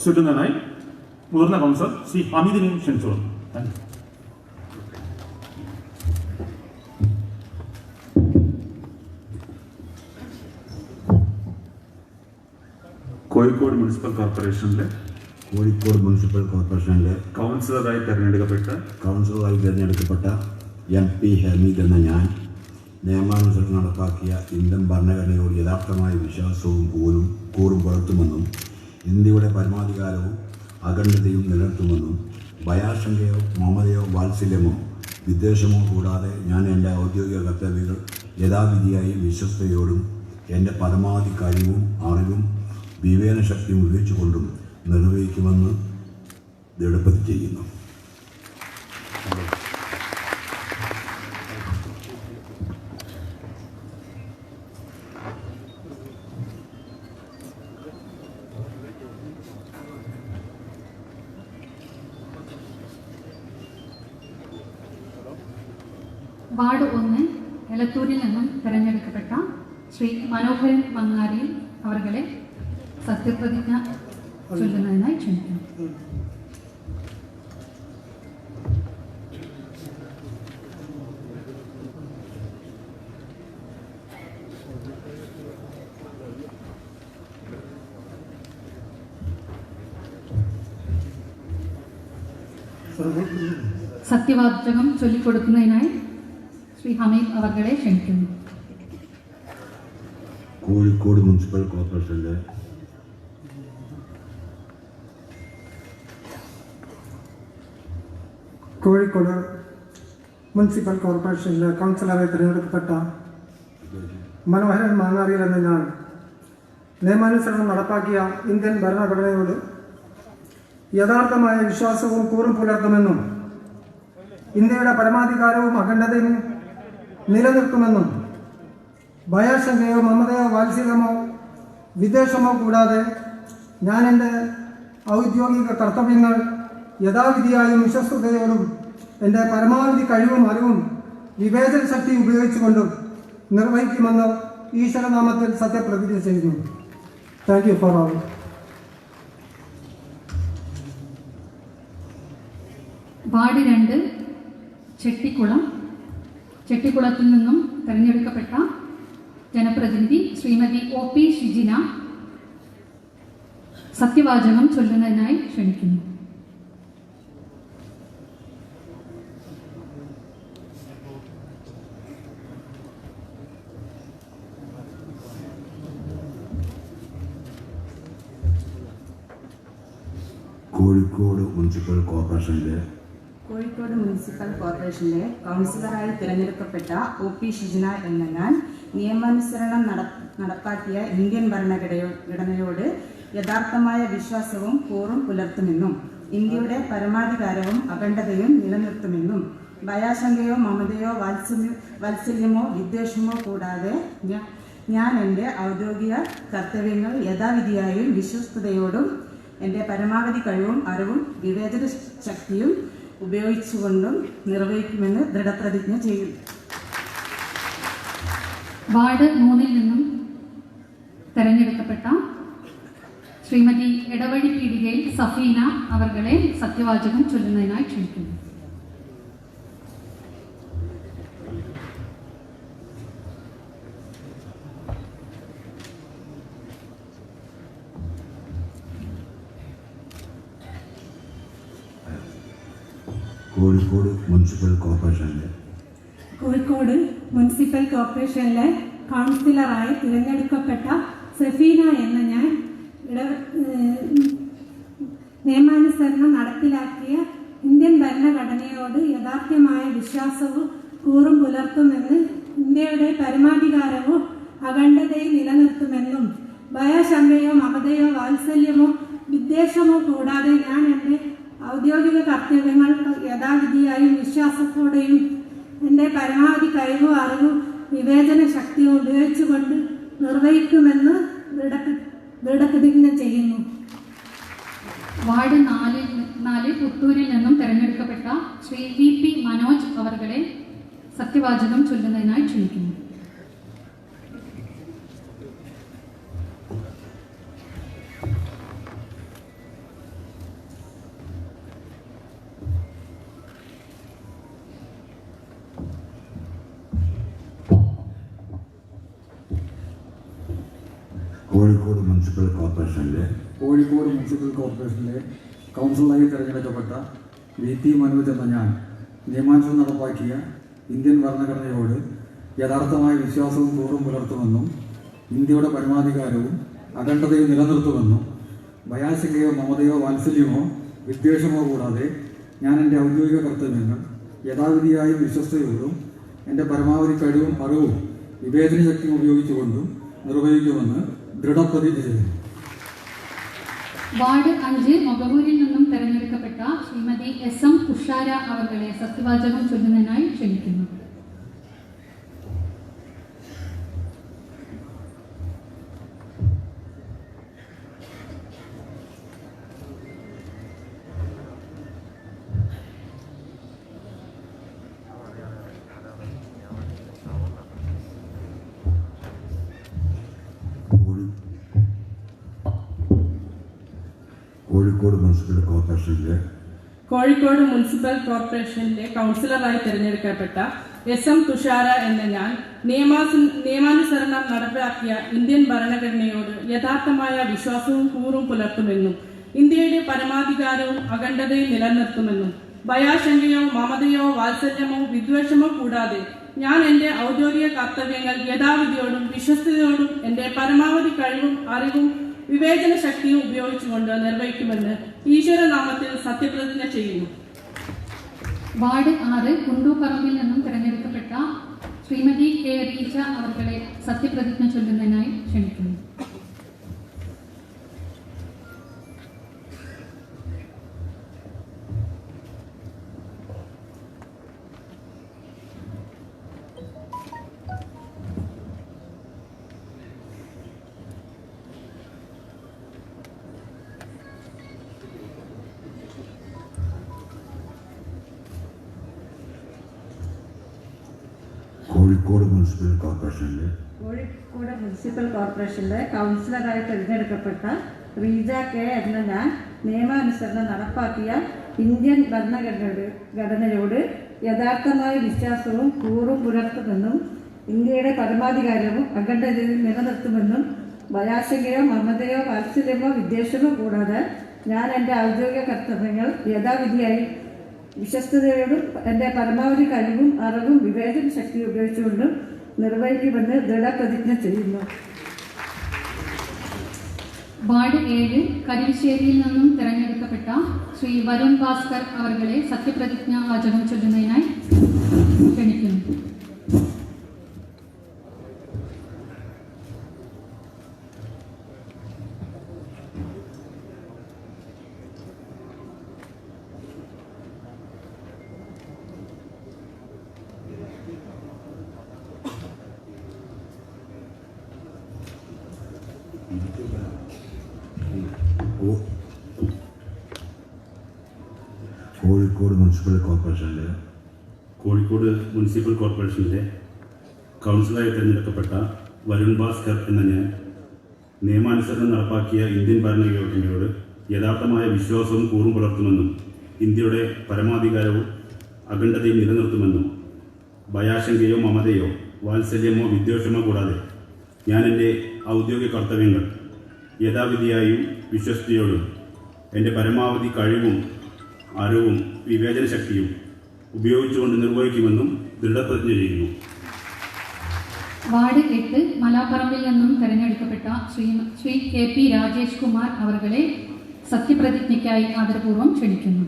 ചൊല്ലുന്നതിനായി മുതിർന്ന കൗൺസിലർ ശ്രീ ഹമീദിനെയും ക്ഷണിച്ചോളും. താങ്ക് യു കോഴിക്കോട് മുനിസിപ്പൽ കോർപ്പറേഷനിലെ കോഴിക്കോട് മുനിസിപ്പൽ കോർപ്പറേഷനിലെ കൗൺസിലറായി തെരഞ്ഞെടുക്കപ്പെട്ട കൗൺസിലറായി തിരഞ്ഞെടുക്കപ്പെട്ട എം പി ഹമീദ് എന്ന ഞാൻ നിയമാനുസരണം നടപ്പാക്കിയ ഇന്ത്യൻ ഭരണഘടനയോട് യഥാർത്ഥമായ വിശ്വാസവും കൂറും കൂറും പുലർത്തുമെന്നും ഇന്ത്യയുടെ പരമാധികാരവും അഖണ്ഡതയും നിലനിർത്തുമെന്നും ഭയാശങ്കയോ മമതയോ വാത്സല്യമോ വിദ്വേഷമോ കൂടാതെ ഞാൻ എന്റെ ഔദ്യോഗിക കർത്തവ്യങ്ങൾ യഥാവിധിയായി വിശ്വസ്തയോടും എന്റെ പരമാവധി കഴിവും അറിവും വിവേചനശക്തിയും ഉപയോഗിച്ചുകൊണ്ടും നിർവഹിക്കുമെന്ന് ദൃഢപതി ചെയ്യുന്നു വാർഡ് ഒന്ന് എലത്തൂരിൽ നിന്നും തെരഞ്ഞെടുക്കപ്പെട്ട ശ്രീ മനോഹരൻ മങ്ങാരിയിൽ അവർകളെ സത്യപ്രതിജ്ഞ ചൊല്ലുന്നതിനായി ക്ഷണിക്കുന്നു സത്യവാചകം ചൊല്ലിക്കൊടുക്കുന്നതിനായി ശ്രീ ഹമീദ് അവർകളെ ക്ഷണിക്കുന്നു കോഴിക്കോട് മുനിസിപ്പൽ കോർപ്പറേഷനിലെ കോഴിക്കോട് മുനിസിപ്പൽ കോർപ്പറേഷനിലെ കൗൺസിലറായി തിരഞ്ഞെടുക്കപ്പെട്ട മനോഹരൻ മാങ്ങാറിയിൽ എന്ന ഞാൻ നിയമാനുസരണം നടപ്പാക്കിയ ഇന്ത്യൻ ഭരണഘടനയോട് യഥാർത്ഥമായ വിശ്വാസവും കൂറും പുലർത്തുമെന്നും ഇന്ത്യയുടെ പരമാധികാരവും അഖണ്ഡതയും നിലനിർത്തുമെന്നും ഭയാശങ്കയോ മമതയോ വാത്സല്യമോ വിദ്വേഷമോ കൂടാതെ ഞാൻ എന്റെ ഔദ്യോഗിക കർത്തവ്യങ്ങൾ യഥാവിധിയായും വിശ്വസ്തയോടും എന്റെ പരമാവധി കഴിവും അറിവും വിവേചന ശക്തി ഉപയോഗിച്ചുകൊണ്ടും നിർവഹിക്കുമെന്ന് ഈശ്വരനാമത്തിൽ സത്യപ്രതിജ്ഞ ചെയ്യുന്നു. Thank you for all ward രണ്ട് ചെട്ടിക്കുളം. ചെട്ടിക്കുളത്തിൽ നിന്നും തിരഞ്ഞെടുക്കപ്പെട്ട ജനപ്രതിനിധി ശ്രീമതി ഒ പി ഷിജിന സത്യവാചകം ചൊല്ലുന്നതിനായി ക്ഷണിക്കുന്നു. കോഴിക്കോട് മുനിസിപ്പൽ കോർപ്പറേഷന്റെ കോഴിക്കോട് മുനിസിപ്പൽ കോർപ്പറേഷനിലെ കൗൺസിലറായി തിരഞ്ഞെടുക്കപ്പെട്ട ഒ പി ഷിജിന എന്ന ഞാൻ നിയമാനുസരണം നടപ്പാക്കിയ ഇന്ത്യൻ ഭരണഘടനയോട് യഥാർത്ഥമായ വിശ്വാസവും കൂറും പുലർത്തുമെന്നും ഇന്ത്യയുടെ പരമാധികാരവും അഖണ്ഡതയും നിലനിർത്തുമെന്നും ഭയാശങ്കയോ മമതയോ വാത്സല്യ വാത്സല്യമോ വിദ്വേഷമോ കൂടാതെ ഞാൻ എന്റെ ഔദ്യോഗിക കർത്തവ്യങ്ങൾ യഥാവിധിയായും വിശ്വസ്തയോടും എന്റെ പരമാവധി കഴിവും അറിവും വിവേചന ശക്തിയും ഉപയോഗിച്ചുകൊണ്ടും നിർവഹിക്കുമെന്ന് ദൃഢപ്രതിജ്ഞ ചെയ്യും വാർഡ് മൂന്നിൽ നിന്നും തെരഞ്ഞെടുക്കപ്പെട്ട ശ്രീമതി ഇടവഴി പീടികയിൽ സഫീന അവർകളെ സത്യവാചകം ചൊല്ലുന്നതിനായി ക്ഷണിക്കുന്നു. മുനിസിപ്പൽ കോർപ്പറേഷനിലെ. കോഴിക്കോട് മുനിസിപ്പൽ കോർപ്പറേഷനിലെ കൗൺസിലറായി തിരഞ്ഞെടുക്കപ്പെട്ട സഫീന എന്ന ഞാൻ നിയമാനുസരണം നടപ്പിലാക്കിയ ഇന്ത്യൻ ഭരണഘടനയോട് യഥാർത്ഥമായ വിശ്വാസവും കൂറും പുലർത്തുമെന്ന് ഇന്ത്യയുടെ പരമാധികാരവും അഖണ്ഡതയും നിലനിർത്തുമെന്നും ഭയശങ്കയോ മമതയോ വാത്സല്യമോ വിദ്വേഷമോ കൂടാതെ ഞാൻ എന്റെ ഔദ്യോഗിക കർത്തവ്യങ്ങൾ യഥാവിധിയായും വിശ്വാസത്തോടെയും എന്റെ പരമാവധി കഴിവും അറിവും വിവേചന ശക്തിയും ഉപയോഗിച്ചുകൊണ്ട് നിർവഹിക്കുമെന്ന് ദൃഢ- ദൃഢപ്രതിജ്ഞ ചെയ്യുന്നു വാർഡ് നാലിൽ നാല് പുത്തൂരിൽ നിന്നും തെരഞ്ഞെടുക്കപ്പെട്ട ശ്രീ വി പി മനോജ് അവർകളെ സത്യവാചകം ചൊല്ലുന്നതിനായി ക്ഷണിക്കുന്നു കോഴിക്കോട് മുനിസിപ്പൽ കോർപ്പറേഷനിലെ കോഴിക്കോട് മുനിസിപ്പൽ കോർപ്പറേഷനിലെ കൗൺസിലായി തിരഞ്ഞെടുക്കപ്പെട്ട വി. ടി. മനോജ് എന്ന ഞാൻ നിയമാനുസൃതം നടപ്പാക്കിയ ഇന്ത്യൻ ഭരണഘടനയോട് യഥാർത്ഥമായ വിശ്വാസവും കൂറും പുലർത്തുമെന്നും ഇന്ത്യയുടെ പരമാധികാരവും അഖണ്ഡതയും നിലനിർത്തുമെന്നും ഭയാശങ്കയോ മമതയോ വാത്സല്യമോ വിദ്വേഷമോ കൂടാതെ ഞാൻ എന്റെ ഔദ്യോഗിക കർത്തവ്യങ്ങൾ യഥാവിധിയായും വിശ്വസ്തയോടും എന്റെ പരമാവധി കഴിവും അറിവും വിവേചന ശക്തിയും ഉപയോഗിച്ചുകൊണ്ടും നിർവഹിക്കുമെന്ന് ദൃഢപ്രതിജ്ഞ ചെയ്യുന്നു വാർഡ് അഞ്ച് മൊഗവൂരിൽ നിന്നും തെരഞ്ഞെടുക്കപ്പെട്ട ശ്രീമതി എസ് എം തുഷാര അവർകളെ സത്യവാചകം ചൊല്ലുന്നതിനായി ക്ഷണിക്കുന്നു. മുനിസിപ്പൽ കോർപ്പറേഷനിലെ കോഴിക്കോട് മുനിസിപ്പൽ കോർപ്പറേഷനിലെ കൗൺസിലറായി തിരഞ്ഞെടുക്കപ്പെട്ട എസ് എം തുഷാര എന്ന ഞാൻ നിയമാനുസരണം നടപ്പിലാക്കിയ ഇന്ത്യൻ ഭരണഘടനയോട് യഥാർത്ഥമായ വിശ്വാസവും കൂറും പുലർത്തുമെന്നും ഇന്ത്യയുടെ പരമാധികാരവും അഖണ്ഡതയും നിലനിർത്തുമെന്നും ഭയാശങ്കയോ മമതയോ വാത്സല്യമോ വിദ്വേഷമോ കൂടാതെ ഞാൻ എന്റെ ഔദ്യോഗിക കർത്തവ്യങ്ങൾ യഥാവിധിയോടും വിശ്വസ്തയോടും എന്റെ പരമാവധി കഴിവും അറിവും വിവേചന ശക്തിയും ഉപയോഗിച്ചുകൊണ്ട് നിർവഹിക്കുമെന്ന് ഈശ്വരനാമത്തിൽ സത്യപ്രതിജ്ഞ ചെയ്യുന്നു. വാർഡ് ആറ് കുണ്ടൂപ്പറമ്പിൽ നിന്നും തിരഞ്ഞെടുക്കപ്പെട്ട ശ്രീമതി കെ. റീജ അവർകളെ സത്യപ്രതിജ്ഞ ചൊല്ലുന്നതിനായി ക്ഷണിക്കുന്നു. കോഴിക്കോട് മുനിസിപ്പൽ കോർപ്പറേഷനിലെ കോഴിക്കോട് മുനിസിപ്പൽ കോർപ്പറേഷനിലെ കൗൺസിലറായി തിരഞ്ഞെടുക്കപ്പെട്ട റീജ കെ എന്ന ഞാൻ നിയമാനുസരണം നടപ്പാക്കിയ ഇന്ത്യൻ ഭരണഘടനയുടെ ഘടനയോട് യഥാർത്ഥമായ വിശ്വാസവും കൂറും പുലർത്തുമെന്നും ഇന്ത്യയുടെ പരമാധികാരവും അഖണ്ഡതയിൽ നിലനിർത്തുമെന്നും ഭയാശങ്കയോ മമതയോ വാത്സല്യമോ വിദ്വേഷമോ കൂടാതെ ഞാൻ എന്റെ ഔദ്യോഗിക കർത്തവ്യങ്ങൾ യഥാവിധിയായി വിശ്വസ്തയോടും എന്റെ പരമാവധി കഴിവും അറിവും വിവേചന ശക്തി ഉപയോഗിച്ചുകൊണ്ടും നിർവഹിക്കുമെന്ന് ദൃഢപ്രതിജ്ഞ ചെയ്യുന്നു. വാർഡ് ഏഴ് കരിവശ്ശേരിയിൽ നിന്നും തിരഞ്ഞെടുക്കപ്പെട്ട ശ്രീ വരുൺ ഭാസ്കർ അവർകളെ സത്യപ്രതിജ്ഞ വാചകം ചൊല്ലുന്നതിനായി ക്ഷണിക്കുന്നു. കോഴിക്കോട് മുനിസിപ്പൽ കോർപ്പറേഷനിലെ. കോഴിക്കോട് മുനിസിപ്പൽ കോർപ്പറേഷനിലെ കൗൺസിലറായി തിരഞ്ഞെടുക്കപ്പെട്ട വരുൺ ഭാസ്കർ എന്ന ഞാൻ നിയമാനുസരണം നടപ്പാക്കിയ ഇന്ത്യൻ ഭരണഘടനയോട് യഥാർത്ഥമായ വിശ്വാസവും കൂറും പുലർത്തുമെന്നും ഇന്ത്യയുടെ പരമാധികാരവും അഖണ്ഡതയും നിലനിർത്തുമെന്നും ഭയാശങ്കയോ മമതയോ വാത്സല്യമോ വിദ്വേഷമോ കൂടാതെ ഞാൻ എന്റെ ഔദ്യോഗിക കർത്തവ്യങ്ങൾ യഥാവിധിയായും വിശ്വസ്തയോടും എന്റെ പരമാവധി കഴിവും അറിവും വിവേചന ശക്തിയും ഉപയോഗിച്ചുകൊണ്ട് നിർവഹിക്കുമെന്നും ദൃഢപ്രതിജ്ഞ ചെയ്യുന്നു. വാർഡ് എട്ട് മലാപ്പറമ്പിൽ നിന്നും തെരഞ്ഞെടുക്കപ്പെട്ട ശ്രീ ശ്രീ കെ പി രാജേഷ് കുമാർ അവർകളെ സത്യപ്രതിജ്ഞയ്ക്കായി ആദരപൂർവം ക്ഷണിക്കുന്നു.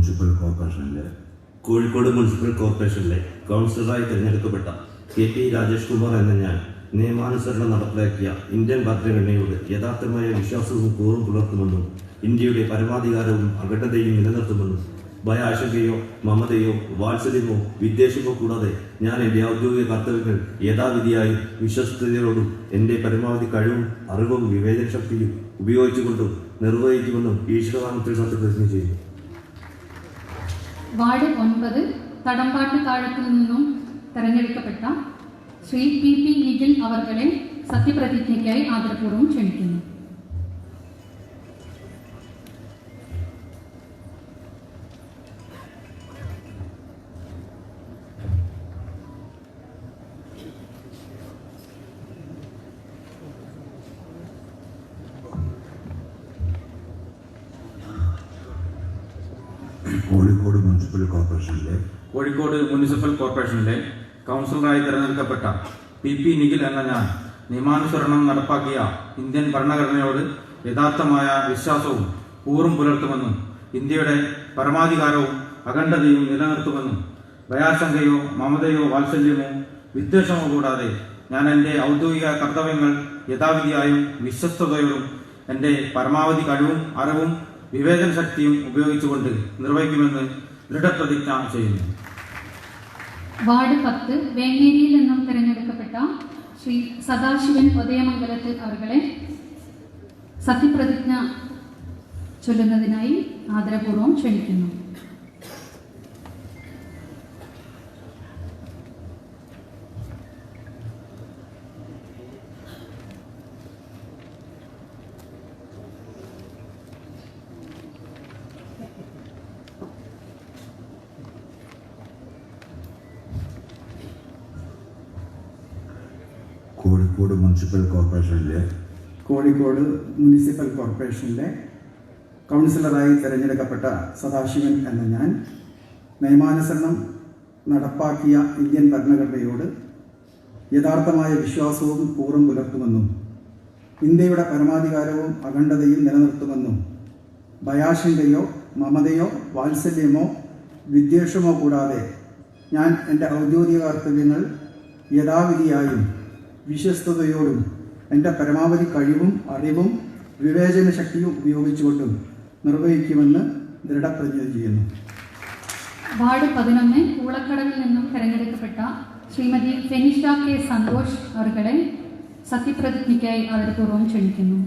മുനിസിപ്പൽ കോർപ്പറേഷനിലെ കോഴിക്കോട് മുനിസിപ്പൽ കോർപ്പറേഷനിലെ കൗൺസിലറായി തിരഞ്ഞെടുക്കപ്പെട്ട കെ പി രാജേഷ് കുമാർ എന്ന ഞാൻ നിയമാനുസരണം നടപ്പിലാക്കിയ ഇന്ത്യൻ ഭരണഘടനയോട് യഥാർത്ഥമായ വിശ്വാസവും കൂറും പുലർത്തുമെന്നും ഇന്ത്യയുടെ പരമാധികാരവും അഖണ്ഡതയും നിലനിർത്തുമെന്നും ഭയാശങ്കയോ മമതയോ വാത്സല്യമോ വിദ്വേഷമോ കൂടാതെ ഞാൻ എന്റെ ഔദ്യോഗിക കർത്തവ്യങ്ങൾ യഥാവിധിയായും വിശ്വസ്തയോടും എന്റെ പരമാവധി കഴിവും അറിവും വിവേചന ശക്തിയും ഉപയോഗിച്ചുകൊണ്ടും നിർവഹിക്കുമെന്നും ഈശ്വരനാമത്തിൽ സത്യപ്രതിജ്ഞ ചെയ്യുന്നു. വാർഡ് ഒൻപത് തടമ്പാട്ട് താഴത്തു നിന്നും തെരഞ്ഞെടുക്കപ്പെട്ട ശ്രീ പി പി നിഖിൽ അവർകളെ സത്യപ്രതിജ്ഞയ്ക്കായി ആദരപൂർവം ക്ഷണിക്കുന്നു. കോഴിക്കോട് മുനിസിപ്പൽ കോർപ്പറേഷനിലെ കോഴിക്കോട് മുനിസിപ്പൽ കോർപ്പറേഷനിലെ കൗൺസിലറായി തിരഞ്ഞെടുക്കപ്പെട്ട പി പി നിഖിൽ എന്ന ഞാൻ നിയമാനുസരണം നടപ്പാക്കിയ ഇന്ത്യൻ ഭരണഘടനയോട് യഥാർത്ഥമായ വിശ്വാസവും കൂറും പുലർത്തുമെന്നും ഇന്ത്യയുടെ പരമാധികാരവും അഖണ്ഡതയും നിലനിർത്തുമെന്നും ഭയാശങ്കയോ മമതയോ വാത്സല്യമോ വിദ്വേഷമോ കൂടാതെ ഞാൻ എന്റെ ഔദ്യോഗിക കർത്തവ്യങ്ങൾ യഥാവിധിയായും വിശ്വസ്തയോടും എന്റെ പരമാവധി കഴിവും അറിവും വിവേചന ശക്തിയും ഉപയോഗിച്ചുകൊണ്ട് നിർവഹിക്കുമെന്ന് ദൃഢപ്രതിജ്ഞ ചെയ്യുന്നു. വാർഡ് പത്ത് വേങ്ങേരിയിൽ നിന്നും തിരഞ്ഞെടുക്കപ്പെട്ട ശ്രീ സദാശിവൻ ഉദയമംഗലത്തിൽ അവരുടെ സത്യപ്രതിജ്ഞ ചൊല്ലുന്നതിനായി ആദരപൂർവം ക്ഷണിക്കുന്നു കോഴിക്കോട് മുനിസിപ്പൽ കോർപ്പറേഷനിലെ കോഴിക്കോട് മുനിസിപ്പൽ കോർപ്പറേഷനിലെ കൗൺസിലറായി തിരഞ്ഞെടുക്കപ്പെട്ട സദാശിവൻ എന്ന ഞാൻ നിയമാനുസരണം നടപ്പാക്കിയ ഇന്ത്യൻ ഭരണഘടനയോട് യഥാർത്ഥമായ വിശ്വാസവും കൂറും പുലർത്തുമെന്നും ഇന്ത്യയുടെ പരമാധികാരവും അഖണ്ഡതയും നിലനിർത്തുമെന്നും ഭയാശങ്കയോ മമതയോ വാത്സല്യമോ വിദ്വേഷമോ കൂടാതെ ഞാൻ എന്റെ ഔദ്യോഗിക കർത്തവ്യങ്ങൾ യഥാവിധിയായും വിശ്വസ്തയോടും എന്റെ പരമാവധി കഴിവും അറിവും വിവേചന ശക്തിയും ഉപയോഗിച്ചുകൊണ്ടും നിർവഹിക്കുമെന്ന് ദൃഢപ്രതിജ്ഞ ചെയ്യുന്നു. വാർഡ് പതിനൊന്ന് കൂളക്കടവിൽ നിന്നും തിരഞ്ഞെടുക്കപ്പെട്ട ശ്രീമതി ഫെനിഷ കെ സന്തോഷ് അവർകളെ സത്യപ്രതിജ്ഞയ്ക്കായി ആദരപൂർവം ക്ഷണിക്കുന്നു.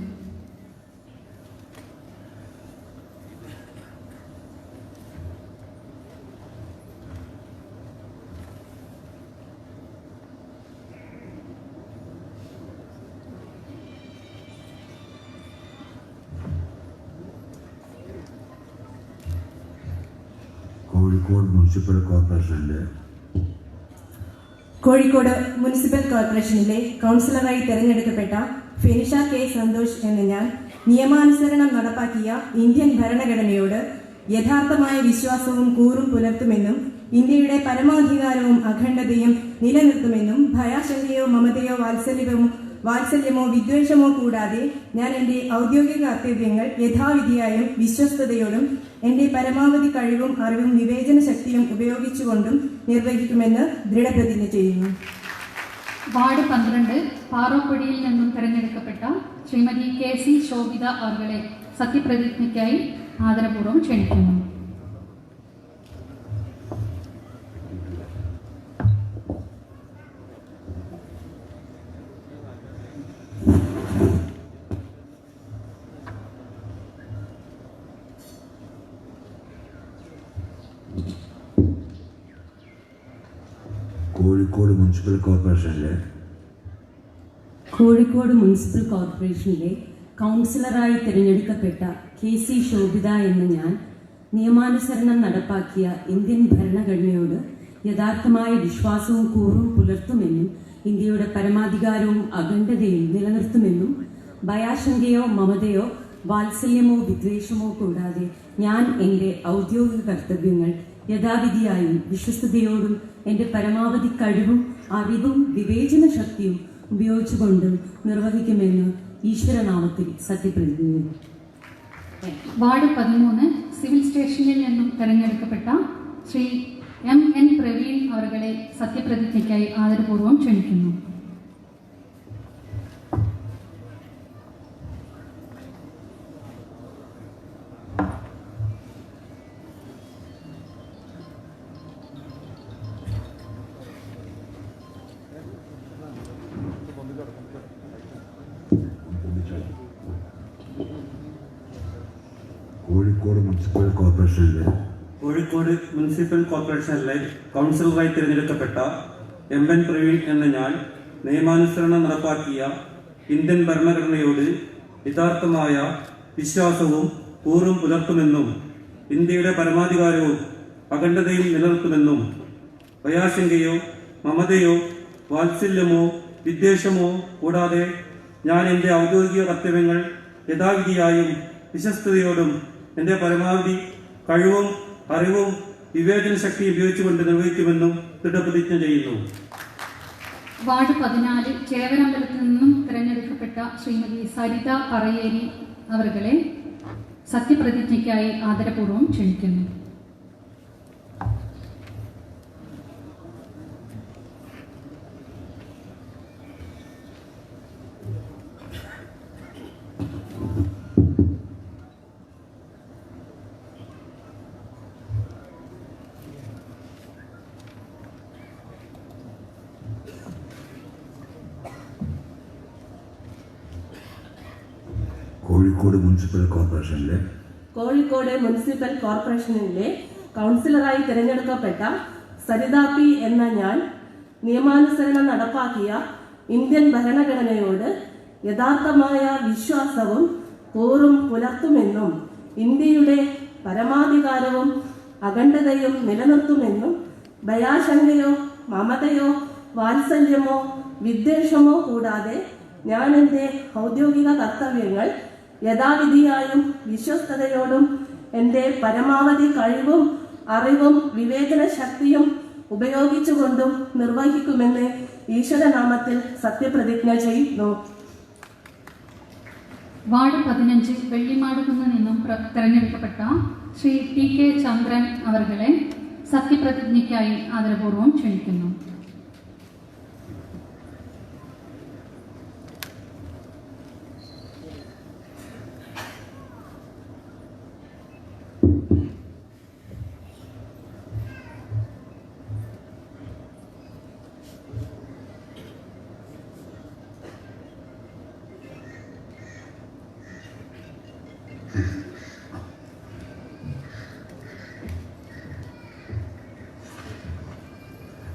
കോഴിക്കോട് മുനിസിപ്പൽ കോർപ്പറേഷനിലെ കോഴിക്കോട് മുനിസിപ്പൽ കോർപ്പറേഷനിലെ കൗൺസിലറായി തെരഞ്ഞെടുക്കപ്പെട്ട ഫെനിഷ കെ സന്തോഷ് എന്ന ഞാൻ നിയമാനുസരണം നടപ്പാക്കിയ ഇന്ത്യൻ ഭരണഘടനയോട് യഥാർത്ഥമായ വിശ്വാസവും കൂറും പുലർത്തുമെന്നും ഇന്ത്യയുടെ പരമാധികാരവും അഖണ്ഡതയും നിലനിർത്തുമെന്നും ഭയാശങ്കയോ മമതയോ വാത്സല്യമോ വാത്സല്യമോ വിദ്വേഷമോ കൂടാതെ ഞാൻ എന്റെ ഔദ്യോഗിക കർത്തവ്യങ്ങൾ യഥാവിധിയായും വിശ്വസ്തയോടും എന്റെ പരമാവധി കഴിവും അറിവും വിവേചന ശക്തിയും ഉപയോഗിച്ചുകൊണ്ടും നിർവഹിക്കുമെന്ന് ദൃഢപ്രതിജ്ഞ ചെയ്യുന്നു. വാർഡ് പന്ത്രണ്ട് പാറോപ്പൊടിയിൽ നിന്നും തിരഞ്ഞെടുക്കപ്പെട്ട ശ്രീമതി കെ സി ശോഭിത അവർകളെ സത്യപ്രതിജ്ഞയ്ക്കായി ആദരപൂർവം ക്ഷണിക്കുന്നു. മുനിസിപ്പൽ കോർപ്പറേഷനിലെ കോഴിക്കോട് മുനിസിപ്പൽ കോർപ്പറേഷനിലെ കൗൺസിലറായി തിരഞ്ഞെടുക്കപ്പെട്ട കെ സി ശോഭിത എന്ന ഞാൻ നിയമാനുസരണം നടപ്പാക്കിയ ഇന്ത്യൻ ഭരണഘടനയോട് യഥാർത്ഥമായ വിശ്വാസവും കൂറും പുലർത്തുമെന്നും ഇന്ത്യയുടെ പരമാധികാരവും അഖണ്ഡതയും നിലനിർത്തുമെന്നും ഭയാശങ്കയോ മമതയോ വാത്സല്യമോ വിദ്വേഷമോ കൂടാതെ ഞാൻ എന്റെ ഔദ്യോഗിക കർത്തവ്യങ്ങൾ യഥാവിധിയായും വിശ്വസ്തയോടും എന്റെ പരമാവധി കഴിവും അറിവും വിവേചന ശക്തിയും ഉപയോഗിച്ചുകൊണ്ട് നിർവഹിക്കുമെന്ന് ഈശ്വരനാമത്തിൽ സത്യപ്രതിജ്ഞ. വാർഡ് പതിമൂന്ന് സിവിൽ സ്റ്റേഷനിൽ നിന്നും തെരഞ്ഞെടുക്കപ്പെട്ട ശ്രീ എം എൻ പ്രവീൺ അവരുടെ സത്യപ്രതിജ്ഞയ്ക്കായി ആദരപൂർവം ക്ഷണിക്കുന്നു. കോഴിക്കോട് മുനിസിപ്പൽ കോർപ്പറേഷനിലെ കോഴിക്കോട് മുനിസിപ്പൽ കോർപ്പറേഷനിലെ കൗൺസിലറായി തിരഞ്ഞെടുക്കപ്പെട്ട എം എൻ പ്രവീൺ എന്ന ഞാൻ നിയമാനുസരണം നടപ്പാക്കിയ ഇന്ത്യൻ ഭരണഘടനയോട് യഥാർത്ഥമായ വിശ്വാസവും കൂറും പുലർത്തുമെന്നും ഇന്ത്യയുടെ പരമാധികാരവും അഖണ്ഡതയും നിലനിർത്തുമെന്നും ഭയാശങ്കയോ മമതയോ വാത്സല്യമോ വിദ്വേഷമോ കൂടാതെ ഞാൻ എന്റെ ഔദ്യോഗിക കർത്തവ്യങ്ങൾ യഥാവിധിയായും വിശ്വസ്തയോടും എന്റെ പരമാവധി കഴിവും അറിവും വിവേചന ശക്തി ഉപയോഗിച്ചുകൊണ്ട് നിർവഹിക്കുമെന്നും ദൃഢപ്രതിജ്ഞ ചെയ്യുന്നു. വാർഡ് പതിനാല് ചേവനമ്പലത്തിൽ നിന്നും തിരഞ്ഞെടുക്കപ്പെട്ട ശ്രീമതി സരിത പറയേരി അവർകളെ സത്യപ്രതിജ്ഞയ്ക്കായി ആദരപൂർവം ക്ഷണിക്കുന്നു. കോഴിക്കോട് മുനിസിപ്പൽ കോർപ്പറേഷനിലെ കോഴിക്കോട് മുനിസിപ്പൽ കോർപ്പറേഷനിലെ കൗൺസിലറായി തിരഞ്ഞെടുക്കപ്പെട്ട സരിത പി എന്ന ഞാൻ നിയമാനുസരണം നടപ്പാക്കിയ ഇന്ത്യൻ ഭരണഘടനയോട് യഥാർത്ഥമായ വിശ്വാസവും കൂറും പുലർത്തുമെന്നും ഇന്ത്യയുടെ പരമാധികാരവും അഖണ്ഡതയും നിലനിർത്തുമെന്നും ഭയാശങ്കയോ മമതയോ വാത്സല്യമോ വിദ്വേഷമോ കൂടാതെ ഞാൻ എന്റെ ഔദ്യോഗിക കർത്തവ്യങ്ങൾ യഥാവിധിയായും വിശ്വസ്തയോടും എന്റെ പരമാവധി കഴിവും അറിവും വിവേചന ശക്തിയും ഉപയോഗിച്ചുകൊണ്ടും നിർവഹിക്കുമെന്ന് ഈശ്വരനാമത്തിൽ സത്യപ്രതിജ്ഞ ചെയ്യുന്നു. വാർഡ് പതിനഞ്ച് വെള്ളിമാടുകുന്ന് നിന്നും തെരഞ്ഞെടുക്കപ്പെട്ട ശ്രീ ടി കെ ചന്ദ്രൻ അവർകളെ സത്യപ്രതിജ്ഞയ്ക്കായി ആദരപൂർവം ക്ഷണിക്കുന്നു.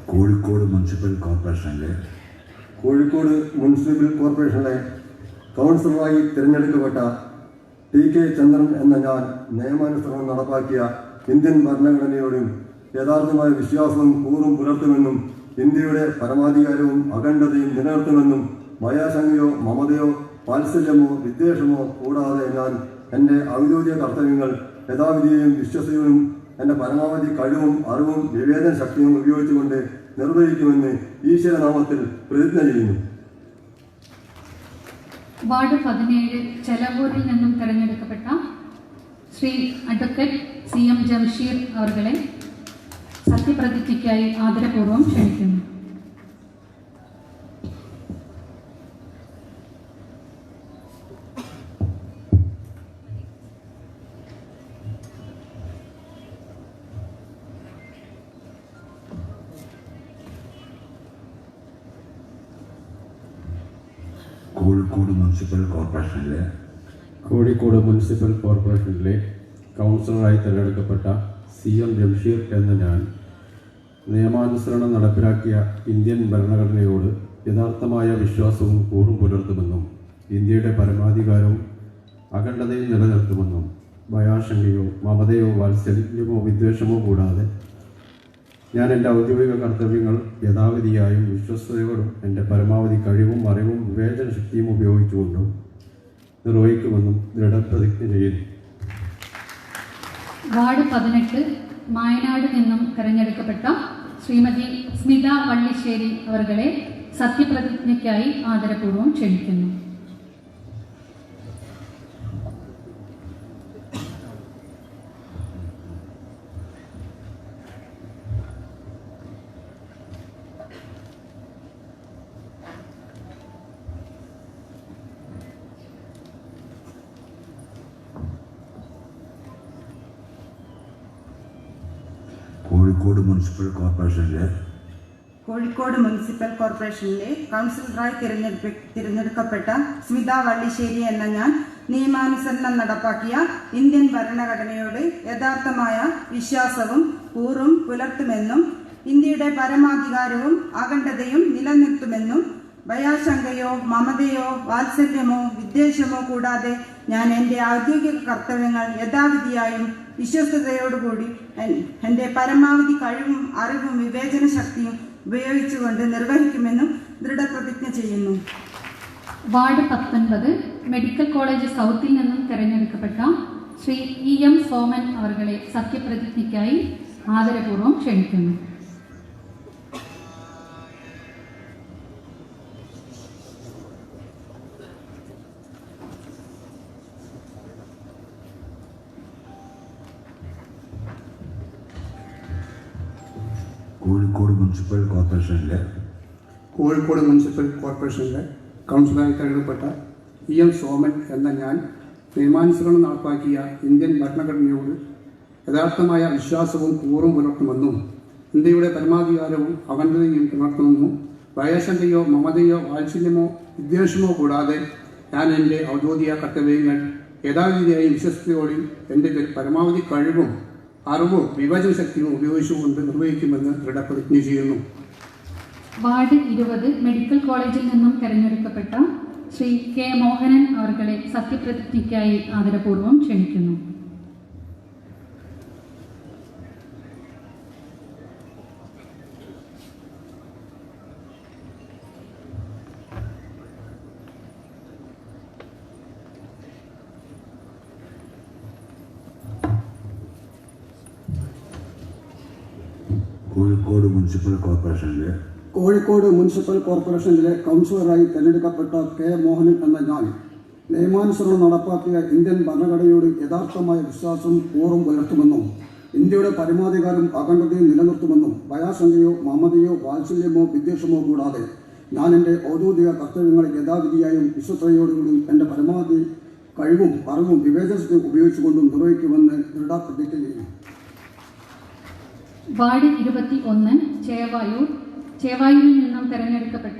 കോഴിക്കോട് മുനിസിപ്പൽ കോർപ്പറേഷനിലെ കോഴിക്കോട് മുനിസിപ്പൽ കോർപ്പറേഷനിലെ കൗൺസിലറായി തിരഞ്ഞെടുക്കപ്പെട്ട ടി കെ ചന്ദ്രൻ എന്ന ഞാൻ നിയമാനുസരണം നടപ്പാക്കിയ ഇന്ത്യൻ ഭരണഘടനയോടും യഥാർത്ഥമായ വിശ്വാസവും കൂറും പുലർത്തുമെന്നും ഇന്ത്യയുടെ പരമാധികാരവും അഖണ്ഡതയും നിലനിർത്തുമെന്നും ഭയാശങ്കയോ മമതയോ വാത്സല്യമോ വിദ്വേഷമോ കൂടാതെ ഞാൻ എന്റെ ഔദ്യോഗിക കർത്തവ്യങ്ങൾ യഥാവിധിയും വിശ്വസയും എന്റെ പരമാവധി കഴിവും അറിവും വിവേചന ശക്തിയും ഉപയോഗിച്ചുകൊണ്ട് നിർവഹിക്കുമെന്ന് ഈശ്വരനാമത്തിൽ പ്രതിജ്ഞ ചെയ്യുന്നു. വാർഡ് പതിനേഴ് ചെലവൂരിൽ നിന്നും തിരഞ്ഞെടുക്കപ്പെട്ട Shri advocate C M Jamsheer അവർകളെ സത്യപ്രതിജ്ഞയ്ക്കായി ആദരപൂർവം ക്ഷണിക്കുന്നു. മുനിസിപ്പൽ കോർപ്പറേഷനിലെ കോഴിക്കോട് മുനിസിപ്പൽ കോർപ്പറേഷനിലെ കൗൺസിലറായി തിരഞ്ഞെടുക്കപ്പെട്ട സി എം ജംഷീർ എന്ന ഞാൻ നിയമാനുസരണം നടപ്പിലാക്കിയ ഇന്ത്യൻ ഭരണഘടനയോട് യഥാർത്ഥമായ വിശ്വാസവും കൂറും പുലർത്തുമെന്നും ഇന്ത്യയുടെ പരമാധികാരവും അഖണ്ഡതയും നിലനിർത്തുമെന്നും ഭയാശങ്കയോ മമതയോ വാത്സല്യമോ വിദ്വേഷമോ കൂടാതെ ഞാൻ എന്റെ ഔദ്യോഗിക കർത്തവ്യങ്ങൾ യഥാവിധിയായും വിശ്വസ്തയോടും എന്റെ പരമാവധി കഴിവും അറിവും വിവേചന ശക്തിയും ഉപയോഗിച്ചുകൊണ്ടും നിർവഹിക്കുമെന്നും ദൃഢപ്രതിജ്ഞ ചെയ്യുന്നു. വാർഡ് പതിനെട്ട് മായനാട് നിന്നും തിരഞ്ഞെടുക്കപ്പെട്ട ശ്രീമതി സ്മിത വള്ളിശ്ശേരി അവർകളെ സത്യപ്രതിജ്ഞയ്ക്കായി ആദരപൂർവം ക്ഷണിക്കുന്നു. കോഴിക്കോട് മുനിസിപ്പൽ കോർപ്പറേഷനിലെ കോഴിക്കോട് മുനിസിപ്പൽ കോർപ്പറേഷനിലെ കൗൺസിലറായി തിരഞ്ഞെടുപ്പ് തിരഞ്ഞെടുക്കപ്പെട്ട സ്മിത വള്ളിശ്ശേരി എന്ന ഞാൻ നിയമാനുസരണം നടപ്പാക്കിയ ഇന്ത്യൻ ഭരണഘടനയോട് യഥാർത്ഥമായ വിശ്വാസവും കൂറും പുലർത്തുമെന്നും ഇന്ത്യയുടെ പരമാധികാരവും അഖണ്ഡതയും നിലനിർത്തുമെന്നും ഭയാശങ്കയോ മമതയോ വാത്സല്യമോ വിദ്വേഷമോ കൂടാതെ ഞാൻ എന്റെ ഔദ്യോഗിക കർത്തവ്യങ്ങൾ യഥാവിധിയായും വിശ്വസ്തയോടുകൂടി എൻ- എന്റെ പരമാവധി കഴിവും അറിവും വിവേചന ശക്തിയും ഉപയോഗിച്ചുകൊണ്ട് നിർവഹിക്കുമെന്നും ദൃഢപ്രതിജ്ഞ ചെയ്യുന്നു. വാർഡ് പത്തൊൻപത് മെഡിക്കൽ കോളേജ് സൗത്തിൽ നിന്നും തിരഞ്ഞെടുക്കപ്പെട്ട ശ്രീ ഇ എം സോമൻ അവർകളെ സത്യപ്രതിജ്ഞയ്ക്കായി ആദരപൂർവം ക്ഷണിക്കുന്നു. മുനിസിപ്പൽ കോർപ്പറേഷനിലെ കോഴിക്കോട് മുനിസിപ്പൽ കോർപ്പറേഷനിലെ കൗൺസിലറായി തിരഞ്ഞെടുക്കപ്പെട്ട ഇ എം സോമൻ എന്ന ഞാൻ നിയമാനുസരണം നടപ്പാക്കിയ ഇന്ത്യൻ ഭരണഘടനയോട് യഥാർത്ഥമായ വിശ്വാസവും കൂറും പുലർത്തുമെന്നും ഇന്ത്യയുടെ പരമാധികാരവും അഖണ്ഡതയും പുലർത്തുമെന്നും ഭയശങ്കയോ മമതയോ വാത്സല്യമോ വിദ്വേഷമോ കൂടാതെ ഞാൻ എന്റെ ഔദ്യോഗിക കർത്തവ്യങ്ങൾ യഥാവിധിയായി വിശ്വസ്തയോടെയും എന്റെ പരമാവധി കഴിവും അറിവും വിഭജന ശക്തിയും ഉപയോഗിച്ചുകൊണ്ട് നിർവഹിക്കുമെന്ന് ദൃഢപ്രതിജ്ഞ ചെയ്യുന്നു. വാർഡ് ഇരുപത് മെഡിക്കൽ കോളേജിൽ നിന്നും തെരഞ്ഞെടുക്കപ്പെട്ട ശ്രീ കെ മോഹനൻ അവർകളെ സത്യപ്രതിജ്ഞയ്ക്കായി ആദരപൂർവം ക്ഷണിക്കുന്നു. കോഴിക്കോട് മുനിസിപ്പൽ കോർപ്പറേഷനിലെ കോഴിക്കോട് മുനിസിപ്പൽ കോർപ്പറേഷനിലെ കൗൺസിലറായി തെരഞ്ഞെടുക്കപ്പെട്ട കെ. മോഹനൻ എന്ന ഞാൻ നിയമാനുസരണം നടപ്പാക്കിയ ഇന്ത്യൻ ഭരണഘടനയോട് യഥാർത്ഥമായ വിശ്വാസം കൂറും പുലർത്തുമെന്നും ഇന്ത്യയുടെ പരമാധികാരം അഖണ്ഡതയും നിലനിർത്തുമെന്നും ഭയാശങ്കയോ മമതയോ വാത്സല്യമോ വിദ്വേഷമോ കൂടാതെ ഞാൻ എന്റെ ഔദ്യോഗിക കർത്തവ്യങ്ങൾ യഥാവിധിയായും വിശ്വസ്തയോടുകൂടിയും എന്റെ പരമാവധി കഴിവും അറിവും വിവേചനത്തിൽ ഉപയോഗിച്ചുകൊണ്ടും നിർവഹിക്കുമെന്ന് ദൃഢപ്രതിജ്ഞ ചെയ്യുന്നു. വാർഡ് ഇരുപത്തി ഒന്ന് ചേവായൂർ. ചേവായൂരിൽ നിന്നും തെരഞ്ഞെടുക്കപ്പെട്ട